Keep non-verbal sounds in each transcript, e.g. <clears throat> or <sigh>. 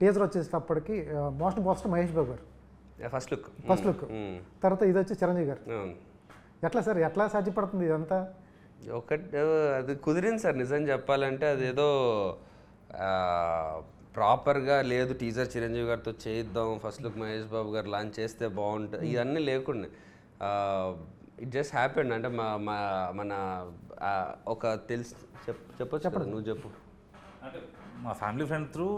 Teaser వచ్చేటప్పటికి most most Mahesh Babu గారు. First look first look తర్వాత ఇది వచ్చి చిరంజీవి గారు. ఎట్లా సార్ ఎట్లా సాధ్యపడుతుంది ఇదంతా? ఒకటి అది కుదిరింది సార్ నిజం చెప్పాలంటే అదేదో ప్రాపర్గా లేదు టీజర్ చిరంజీవి గారితో చేయిద్దాం first look Mahesh Babu garu launch చేస్తే బాగుంటుంది ఇవన్నీ లేకుండా. ఇట్ జస్ట్ హ్యాపెండ్ అంటే మా మా మన ఆ, ఒక తెలుసు చెప్ చెప్పొచ్చు నువ్వు చెప్పు. అంటే మా ఫ్యామిలీ ఫ్రెండ్ త్రూ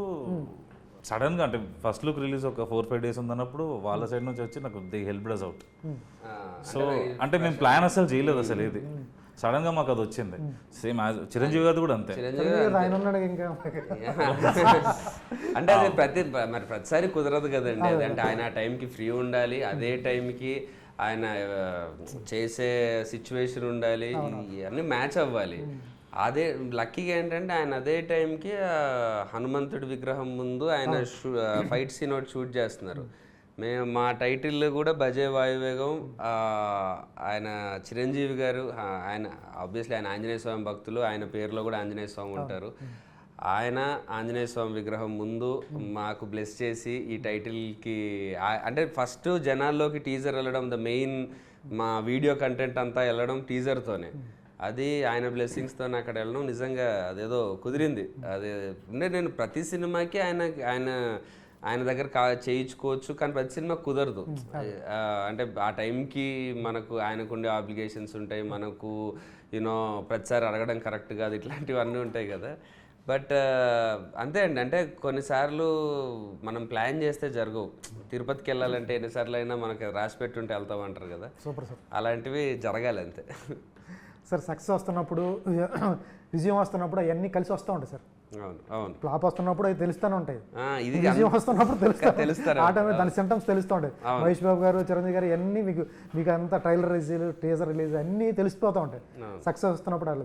సడన్గా అంటే ఫస్ట్ లుక్ రిలీజ్ ఒక ఫోర్ ఫైవ్ డేస్ ఉందన్నప్పుడు వాళ్ళ సైడ్ నుంచి వచ్చి నాకు ది హెల్ప్ డస్ అవుట్ ఆ, సో అంటే మేము ప్లాన్ అసలు చేయలేదు అసలు ఇది సడన్గా మాకు అది వచ్చింది. సేమ్ చిరంజీవి గారు కూడా అంతే. చిరంజీవి చిరంజీవి గారు ఆయన ఉన్నాడు ఇంకా? అంటే అది ప్రతి మరి ప్రతిసారి కుదరదు కదండి. అది అంటే ఆయన ఆ టైంకి ఫ్రీ ఉండాలి అదే టైంకి ఆయన చేసే సిచ్యువేషన్ ఉండాలి ఇవన్నీ మ్యాచ్ అవ్వాలి. అదే లక్కీగా ఏంటంటే ఆయన అదే టైంకి హనుమంతుడి విగ్రహం ముందు ఆయన ఫైట్ సీన్ ఒకటి షూట్ చేస్తున్నారు. మేము మా టైటిల్ కూడా బజే వాయువేగం ఆయన చిరంజీవి గారు ఆయన ఆబ్వియస్లీ ఆయన ఆంజనేయ స్వామి భక్తులు ఆయన పేరులో కూడా ఆంజనేయ స్వామి ఉంటారు. ఆయన ఆంజనేయ స్వామి విగ్రహం ముందు మాకు బ్లెస్ చేసి ఈ టైటిల్కి అంటే ఫస్ట్ జనాల్లోకి టీజర్ వెళ్ళడం ద మెయిన్ మా వీడియో కంటెంట్ అంతా వెళ్ళడం టీజర్తోనే అది ఆయన బ్లెస్సింగ్స్తో అక్కడ వెళ్ళడం నిజంగా అదేదో కుదిరింది. అదే అంటే నేను ప్రతి సినిమాకి ఆయన ఆయన ఆయన దగ్గర కా చేయించుకోవచ్చు. కానీ ప్రతి సినిమా కుదరదు. అంటే ఆ టైంకి మనకు ఆయనకుండే ఆబ్లిగేషన్స్ ఉంటాయి. మనకు యూనో ప్రతిసారి అడగడం కరెక్ట్ కాదు. ఇట్లాంటివన్నీ ఉంటాయి కదా. బట్ అంతే అండి. అంటే కొన్నిసార్లు మనం ప్లాన్ చేస్తే జరగవు. తిరుపతికి వెళ్ళాలంటే ఎన్నిసార్లు అయినా మనకి రాసి పెట్టుంటే వెళ్తామంటారు కదా. సూపర్ సార్ అలాంటివి జరగాలి అంతే. సార్ సక్సెస్ వస్తున్నప్పుడు <clears throat> విజయం వస్తున్నప్పుడు అవన్నీ కలిసి వస్తూ ఉంటాయి సార్. అవును అవును. ఫ్లాప్ వస్తున్నప్పుడు అవి తెలుస్తూనే ఉంటాయి. ఇది విజయం వస్తున్నప్పుడు తెలుస్తా <laughs> తెలుస్తారు. ఆ టైంలో దాని సిమ్టమ్స్ తెలుస్తూ ఉంటాయి. మహేష్ బాబు గారు చిరంజీవి గారు అన్నీ మీకు మీకు అంతా ట్రైలర్ రిలీజ్ టీజర్ రిలీజ్ అన్నీ తెలిసిపోతూ ఉంటాయి. సక్సెస్ వస్తున్నప్పుడు అలా.